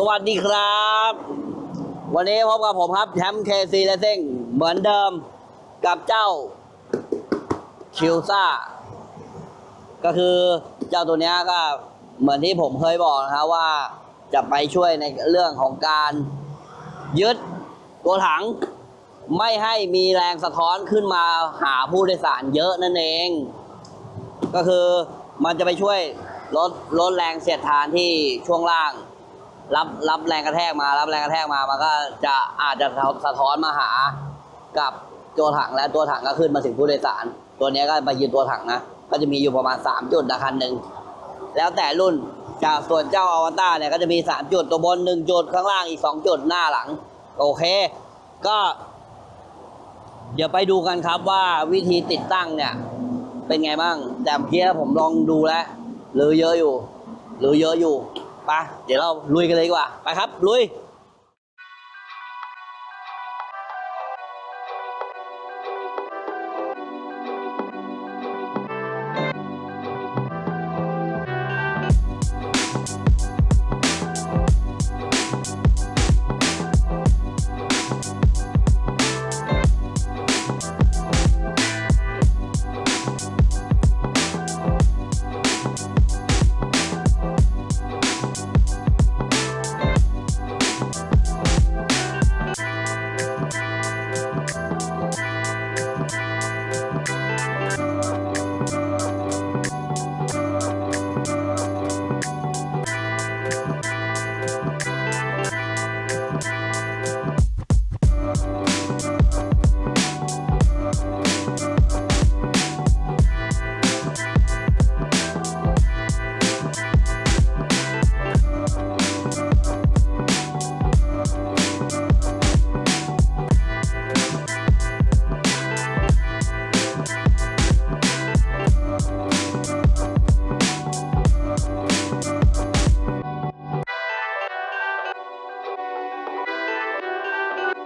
สวัสดีครับ วันนี้พบกับผมครับแชมป์เคซีและเซ้งเหมือนเดิมกับเจ้าคิวซ่าก็คือเจ้าตัวนี้ก็เหมือนที่ผมเคยบอกนะครับว่าจะไปช่วยในเรื่องของการยึดตัวถัง ไม่ให้มีแรงสะท้อนขึ้นมาหาผู้โดยสารเยอะนั่นเอง ก็คือมันจะไปช่วยลดลดแรงเสียดทานที่ช่วงล่าง รับรับแรงกระแทกมา รับแรงกระแทกมามันก็จะอาจจะสะท้อนมาหากับตัวถังและตัวถังก็ขึ้นมาถึงผู้โดยสาร ตัวนี้ก็ไปยืนตัวถังนะก็จะมีอยู่ประมาณ 3 จุดนะคันหนึ่งแล้วแต่รุ่นจากส่วนเจ้าอวตารเนี่ยก็จะมี 3 จุดตัวบน 1 จุดข้างล่างอีก 2 จุดหน้าหลัง โอเค ก็ เดี๋ยวไปดูกันครับว่าวิธีติดตั้งเนี่ย เป็นไงบ้างแต่เมื่อกี้ผมลองดูแล้วหรือเยอะอยู่ หรือเยอะอยู่ ไปเดี๋ยวเราลุยกันเลยดีกว่า ไปครับ ลุย